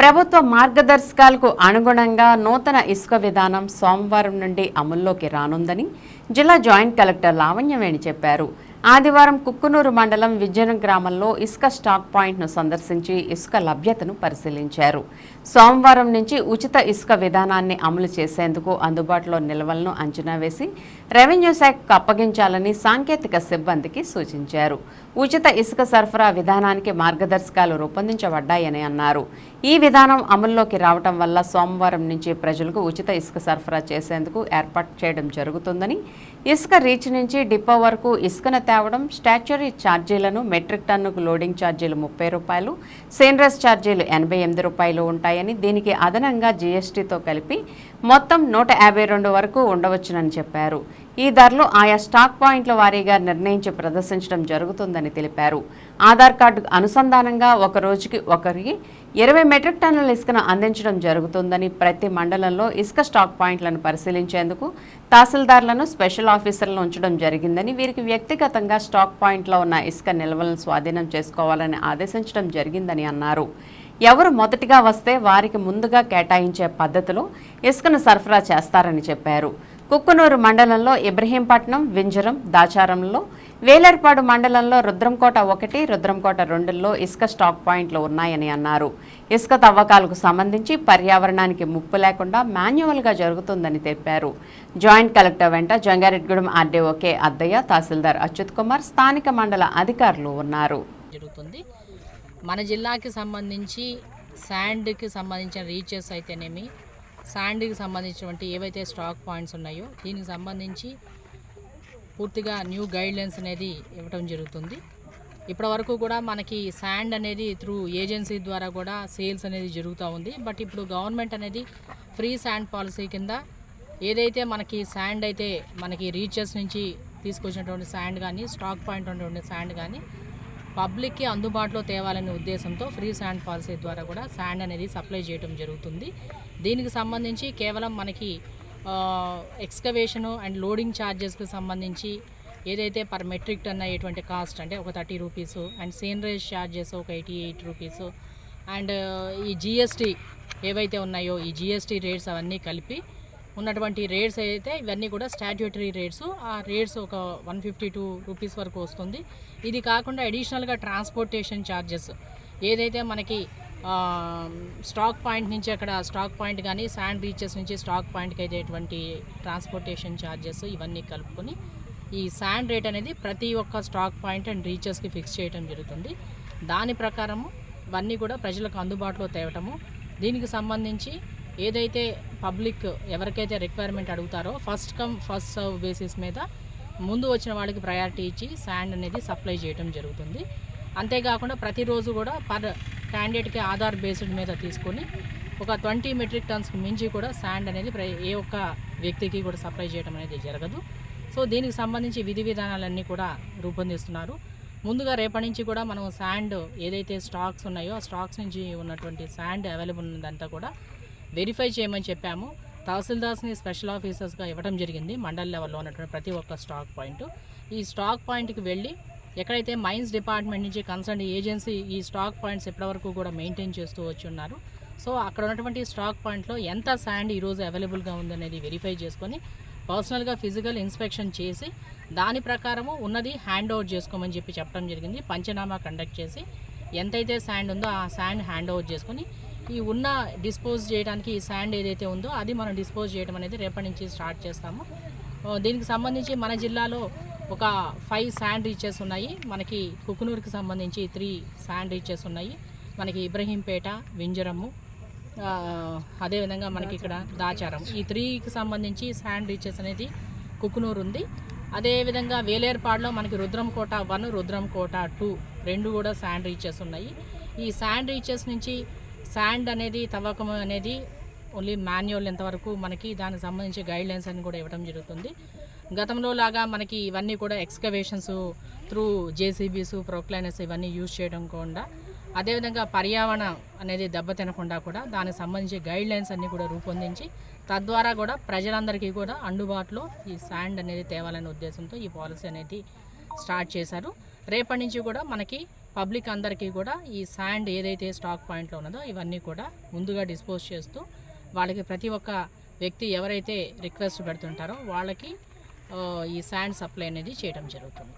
ప్రభుత్వ మార్గదర్శకాలకు అనుగుణంగా నూతన ఇసుక విధానం సోమవారం నుండి అమల్లోకి రానుందని జిల్లా జాయింట్ కలెక్టర్ లావణ్యవేణి చెప్పారు. ఆదివారం కుక్కునూరు మండలం విజయనం గ్రామంలో ఇసుక స్టాక్ పాయింట్ను సందర్శించి ఇసుక లభ్యతను పరిశీలించారు. సోమవారం నుంచి ఉచిత ఇసుక విధానాన్ని అమలు చేసేందుకు అందుబాటులో నిల్వలను అంచనా వేసి రెవెన్యూ శాఖకు అప్పగించాలని సాంకేతిక సిబ్బందికి సూచించారు. ఉచిత ఇసుక సరఫరా విధానానికి మార్గదర్శకాలు రూపొందించబడ్డాయని అన్నారు. ఈ విధానం అమల్లోకి రావటం వల్ల సోమవారం నుంచి ప్రజలకు ఉచిత ఇసుక సరఫరా చేసేందుకు ఏర్పాటు చేయడం జరుగుతుందని ఇసుక రీచ్ నుంచి డిపో వరకు ఇసుకను తేవడం స్టాచ్యురీ ఛార్జీలను మెట్రిక్ టన్నుకు లోడింగ్ ఛార్జీలు ముప్పై రూపాయలు సేన్రస్ ఛార్జీలు ఎనభై ఎనిమిది రూపాయలు ఉంటాయని దీనికి అదనంగా జీఎస్టీతో కలిపి మొత్తం నూట యాభై రెండు వరకు ఉండవచ్చునని చెప్పారు. ఈ ధరలు ఆయా స్టాక్ పాయింట్ల వారీగా నిర్ణయించి ప్రదర్శించడం జరుగుతుందని తెలిపారు. ఆధార్ కార్డుకు అనుసంధానంగా ఒక రోజుకి ఒకరికి ఇరవై మెట్రిక్ టన్నుల ఇసుకను అందించడం జరుగుతుందని ప్రతి మండలంలో ఇసుక స్టాక్ పాయింట్లను పరిశీలించేందుకు తహసీల్దార్లను స్పెషల్ ఆఫీసర్లను ఉంచడం జరిగిందని వీరికి వ్యక్తిగతంగా స్టాక్ పాయింట్లో ఉన్న ఇసుక నిల్వలను స్వాధీనం చేసుకోవాలని ఆదేశించడం జరిగిందని అన్నారు. ఎవరు మొదటిగా వస్తే వారికి ముందుగా కేటాయించే పద్ధతిలో ఇసుకను సరఫరా చేస్తారని చెప్పారు. కుక్కునూరు మండలంలో ఇబ్రహీంపట్నం వింజరం దాచారంలో వేలేర్పాడు మండలంలో రుద్రంకోట ఒకటి రుద్రంకోట రెండుల్లో ఇసుక స్టాక్ పాయింట్లు ఉన్నాయని అన్నారు. ఇసుక తవ్వకాలకు సంబంధించి పర్యావరణానికి ముప్పు లేకుండా మాన్యువల్గా జరుగుతుందని తెలిపారు. జాయింట్ కలెక్టర్ వెంట జంగారెడ్గూడెం ఆర్డీఓ కె అద్దయ్య తహసీల్దార్ అచ్యుత్ కుమార్ స్థానిక మండల అధికారులు ఉన్నారు. జరుగుతుంది. మన జిల్లాకి సంబంధించి శాండ్కి సంబంధించిన రీచెస్ అయితేనేమి శాండ్కి సంబంధించినటువంటి ఏవైతే స్టాక్ పాయింట్స్ ఉన్నాయో దీనికి సంబంధించి పూర్తిగా న్యూ గైడ్లైన్స్ అనేది ఇవ్వడం జరుగుతుంది. ఇప్పటి వరకు కూడా మనకి శాండ్ అనేది త్రూ ఏజెన్సీ ద్వారా కూడా సేల్స్ అనేది జరుగుతూ ఉంది. బట్ ఇప్పుడు గవర్నమెంట్ అనేది ఫ్రీ శాండ్ పాలసీ కింద ఏదైతే మనకి శాండ్ అయితే మనకి రీచెస్ నుంచి తీసుకొచ్చినటువంటి శాండ్ కానీ స్టాక్ పాయింట్ ఉన్నటువంటి శాండ్ కానీ పబ్లిక్కి అందుబాటులో తేవాలనే ఉద్దేశంతో ఫ్రీ శాండ్ పాలసీ ద్వారా కూడా శాండ్ అనేది సప్లై చేయడం జరుగుతుంది. దీనికి సంబంధించి కేవలం మనకి ఎక్స్కవేషను అండ్ లోడింగ్ ఛార్జెస్కి సంబంధించి ఏదైతే పర్ మెట్రిక్ టన్ అయ్యేటువంటి కాస్ట్ అంటే ఒక thirty rupees and seigniorage charges ఒక ఎయిటీ ఎయిట్ రూపీస్ అండ్ ఈ జిఎస్టీ ఏవైతే ఉన్నాయో ఈ జిఎస్టీ రేట్స్ అవన్నీ కలిపి ఉన్నటువంటి రేట్స్ అయితే ఇవన్నీ కూడా స్టాట్యూటరీ రేట్స్ ఆ రేట్స్ ఒక వన్ ఫిఫ్టీ టూ రూపీస్ వరకు వస్తుంది. ఇది కాకుండా అడిషనల్గా ట్రాన్స్పోర్టేషన్ ఛార్జెస్ ఏదైతే మనకి స్టాక్ పాయింట్ నుంచి అక్కడ స్టాక్ పాయింట్ కానీ శాండ్ బీచెస్ నుంచి స్టాక్ పాయింట్కి అయ్యేటువంటి ట్రాన్స్పోర్టేషన్ ఛార్జెస్ ఇవన్నీ కలుపుకొని ఈ శాండ్ రేట్ అనేది ప్రతి ఒక్క స్టాక్ పాయింట్ అండ్ రీచెస్కి ఫిక్స్ చేయడం జరుగుతుంది. దాని ప్రకారము ఇవన్నీ కూడా ప్రజలకు అందుబాటులో తేవటము. దీనికి సంబంధించి ఏదైతే పబ్లిక్ ఎవరికైతే రిక్వైర్మెంట్ అడుగుతారో first come first serve basis మీద ముందు వచ్చిన వాళ్ళకి ప్రయారిటీ ఇచ్చి శాండ్ అనేది సప్లై చేయడం జరుగుతుంది. అంతేకాకుండా ప్రతిరోజు కూడా పర్ క్యాండిడేట్కి ఆధార్ బేస్డ్ మీద తీసుకొని ఒక ట్వంటీ మెట్రిక్ టన్స్కి మించి కూడా శాండ్ అనేది ప్ర- ఏ ఒక్క వ్యక్తికి కూడా సప్లై చేయడం అనేది జరగదు. సో దీనికి సంబంధించి విధి విధానాలన్నీ కూడా రూపొందిస్తున్నారు. ముందుగా రేపటి నుంచి కూడా మనం శాండ్ ఏదైతే స్టాక్స్ ఉన్నాయో ఆ స్టాక్స్ నుంచి ఉన్నటువంటి శాండ్ అవైలబుల్ ఉన్నదంతా కూడా వెరిఫై చేయమని చెప్పాము. తహసీల్దార్స్ని స్పెషల్ ఆఫీసర్స్గా ఇవ్వడం జరిగింది మండల్ లెవెల్లో ఉన్నటువంటి ప్రతి ఒక్క స్టాక్ పాయింట్. ఈ స్టాక్ పాయింట్కి వెళ్ళి ఎక్కడైతే మైన్స్ డిపార్ట్మెంట్ నుంచి కన్సర్న్ ఏజెన్సీ ఈ స్టాక్ పాయింట్స్ ఇప్పటివరకు కూడా మెయింటైన్ చేస్తూ వచ్చి ఉన్నారు సో అక్కడ ఉన్నటువంటి స్టాక్ పాయింట్లో ఎంత శాండ్ ఈరోజు అవైలబుల్గా ఉందనేది వెరిఫై చేసుకొని పర్సనల్గా ఫిజికల్ ఇన్స్పెక్షన్ చేసి దాని ప్రకారము ఉన్నది హ్యాండ్ ఓవర్ చేసుకోమని చెప్పి చెప్పడం జరిగింది. పంచనామా కండక్ట్ చేసి ఎంతైతే శాండ్ ఉందో ఆ శాండ్ హ్యాండ్ ఓవర్ చేసుకొని ఈ ఉన్న డిస్పోజ్ చేయడానికి ఈ శాండ్ ఏదైతే ఉందో అది మనం డిస్పోజ్ చేయడం అనేది రేపటి నుంచి స్టార్ట్ చేస్తాము. దీనికి సంబంధించి మన జిల్లాలో ఒక ఫైవ్ శాండ్ రీచెస్ ఉన్నాయి. మనకి కుకునూరుకి సంబంధించి త్రీ శాండ్ రీచెస్ ఉన్నాయి. మనకి ఇబ్రహీంపేట వింజరము అదేవిధంగా మనకి ఇక్కడ దాచారం. ఈ త్రీకి సంబంధించి శాండ్ రీచెస్ అనేది కుకునూరు ఉంది. అదేవిధంగా వేలేర్పాడులో మనకి రుద్రంకోట వన్ రుద్రంకోట టూ రెండు కూడా శాండ్ రీచెస్ ఉన్నాయి. ఈ శాండ్ రీచెస్ నుంచి శాండ్ అనేది తవ్వకం అనేది ఓన్లీ మాన్యువల్ ఎంతవరకు మనకి దానికి సంబంధించి గైడ్ లైన్స్ అని కూడా ఇవ్వడం జరుగుతుంది. గతంలో లాగా మనకి ఇవన్నీ కూడా ఎక్స్కవేషన్స్ త్రూ జేసీబీస్ ప్రొక్లైనర్స్ ఇవన్నీ యూజ్ చేయడం కూడా. అదేవిధంగా పర్యావరణం అనేది దెబ్బతినకుండా కూడా దానికి సంబంధించి గైడ్ లైన్స్ అన్నీ కూడా రూపొందించి తద్వారా కూడా ప్రజలందరికీ కూడా అందుబాటులో ఈ శాండ్ అనేది తేవాలనే ఉద్దేశంతో ఈ పాలసీ అనేది స్టార్ట్ చేశారు. రేపటి నుంచి కూడా మనకి పబ్లిక్ అందరికీ కూడా ఈ శాండ్ ఏదైతే స్టాక్ పాయింట్లో ఉన్నదో ఇవన్నీ కూడా ముందుగా డిస్పోజ్ చేస్తూ వాళ్ళకి ప్రతి ఒక్క వ్యక్తి ఎవరైతే రిక్వెస్ట్ పెడుతుంటారో వాళ్ళకి ఈ శాండ్ సప్లై అనేది చేయడం జరుగుతుంది.